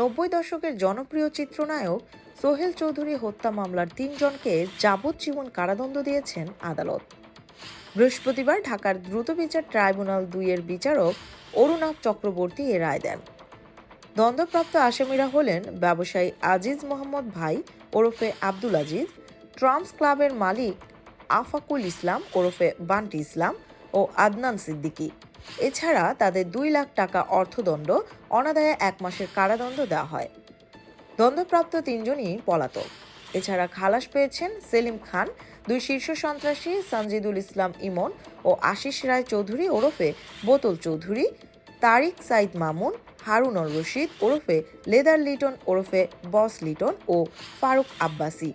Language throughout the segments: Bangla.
নব্বই দশকের জনপ্রিয় চিত্রনায়ক সোহেল চৌধুরী হত্যা মামলার তিনজনকে যাবজ্জীবন কারাদণ্ড দিয়েছেন আদালত। বৃহস্পতিবার ঢাকার দ্রুত বিচার ট্রাইব্যুনাল দুইয়ের বিচারক অরুণাভ চক্রবর্তী এ রায় দেন। দ্বন্দ্বপ্রাপ্ত আসামিরা হলেন ব্যবসায়ী আজিজ মোহাম্মদ ভাই ওরফে আব্দুল আজিজ ট্রাম্পস ক্লাবের মালিক আফাকুল ইসলাম ওরফে বান্টি ইসলাম ও আদনান সিদ্দিকী। এছাড়া তাদের দুই লাখ টাকা অর্থদণ্ড, অনাদায়ে এক মাসের কারাদণ্ড দেওয়া হয়। দণ্ডপ্রাপ্ত তিনজনই পলাতক। এছাড়া খালাস পেয়েছেন সেলিম খান, দুই শীর্ষ সন্ত্রাসী সঞ্জিদুল ইসলাম ইমন ও আশিস রায় চৌধুরী ওরফে বোতল চৌধুরী, তারিক সাইদ মামুন হারুনর রশিদ ওরফে লেদার লিটন ওরফে বস লিটন ও ফারুক আব্বাসি।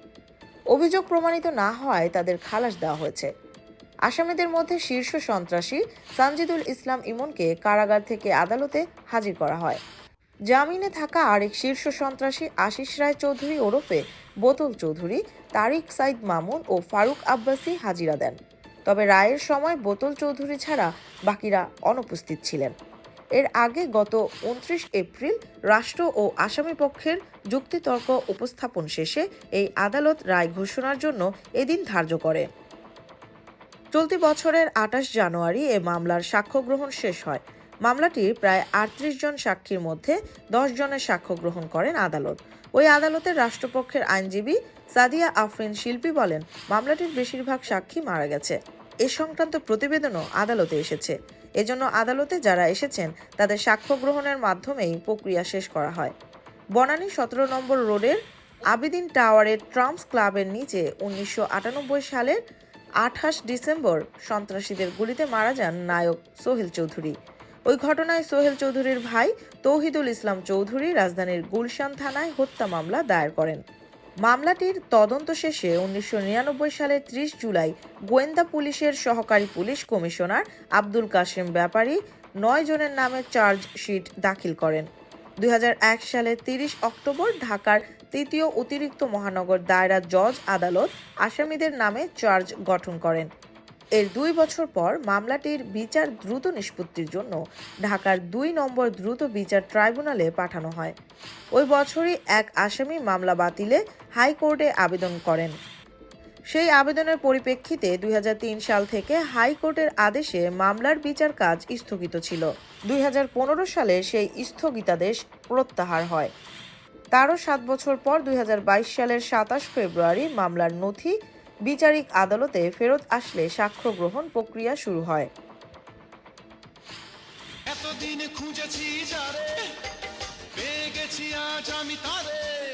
অভিযোগ প্রমাণিত না হওয়ায় তাদের খালাস দেওয়া হয়েছে। আসামিদের মধ্যে শীর্ষ সন্ত্রাসী সানজিদুল ইসলাম ইমনকে কারাগার থেকে আদালতে হাজির করা হয়। জামিনে থাকা আরেক শীর্ষ সন্ত্রাসী আশিস রায় চৌধুরী ওরফে বোতল চৌধুরী, তারিক সাইদ মামুন ও ফারুক আব্বাসি হাজিরা দেন। তবে রায়ের সময় বোতল চৌধুরী ছাড়া বাকিরা অনুপস্থিত ছিলেন। এর আগে গত উনত্রিশ এপ্রিল রাষ্ট্র ও আসামি পক্ষের যুক্তিতর্ক উপস্থাপন শেষে এই আদালত রায় ঘোষণার জন্য এদিন ধার্য করে। চলতি বছরের আঠাশ জানুয়ারি এ মামলার সাক্ষ্য গ্রহণ শেষ হয়। মামলাটির প্রায় আটত্রিশ জন সাক্ষীর মধ্যে দশ জনের সাক্ষ্য গ্রহণ করেন আদালত। ওই আদালতের রাষ্ট্রপক্ষের আইনজীবী সাদিয়া আফরিন শিল্পী বলেন, মামলাটির বেশিরভাগ সাক্ষী মারা গেছে। এ সংক্রান্ত প্রতিবেদনও আদালতে এসেছে। এজন্য আদালতে যারা এসেছেন, তাদের সাক্ষ্য গ্রহণের মাধ্যমেই প্রক্রিয়া শেষ করা হয়। বনানী সতেরো নম্বর রোডের আবিদিন টাওয়ারের ট্রাম্পস ক্লাবের নিচে উনিশশো আটানব্বই সালের আঠাশ ডিসেম্বর সন্ত্রাসীদের গুলিতে মারা যান নায়ক সোহেল চৌধুরী। ওই ঘটনায় সোহেল চৌধুরীর ভাই তৌহিদুল ইসলাম চৌধুরী রাজধানীর গুলশান থানায় হত্যা মামলা দায়ের করেন। মামলাটির তদন্ত শেষে উনিশশো নিরানব্বই সালের ত্রিশ জুলাই গোয়েন্দা পুলিশের সহকারী পুলিশ কমিশনার আব্দুল কাশেম ব্যাপারী নয় জনের নামে চার্জশিট দাখিল করেন। দুই হাজার এক সালের তিরিশ অক্টোবর ঢাকার তৃতীয় অতিরিক্ত মহানগর দায়রা জজ আদালত আসামিদের নামে চার্জ গঠন করেন। এর দুই বছর পর মামলাটির বিচার দ্রুত নিষ্পত্তির জন্য ঢাকার দুই নম্বর দ্রুত বিচার ট্রাইব্যুনালে পাঠানো হয়। ওই বছরই এক আসামি মামলা বাতিলে হাইকোর্টে আবেদন করেন। সেই আবেদনের পরিপ্রেক্ষিতে দুই হাজার তিন সাল থেকে হাইকোর্টের আদেশে মামলার বিচার কাজ স্থগিত ছিল। দুই হাজার পনেরো সালে সেই স্থগিতাদেশ প্রত্যাহার হয়। তারও সাত বছর পর দুই হাজার বাইশ সালের সাতাশ ফেব্রুয়ারি মামলার নথি বিচারিক আদালতে ফেরত আসলে সাক্ষ্য গ্রহণ প্রক্রিয়া শুরু হয়। এতদিন খুঁজেছি যারে, পেয়ে গেছি আজ আমি তারে।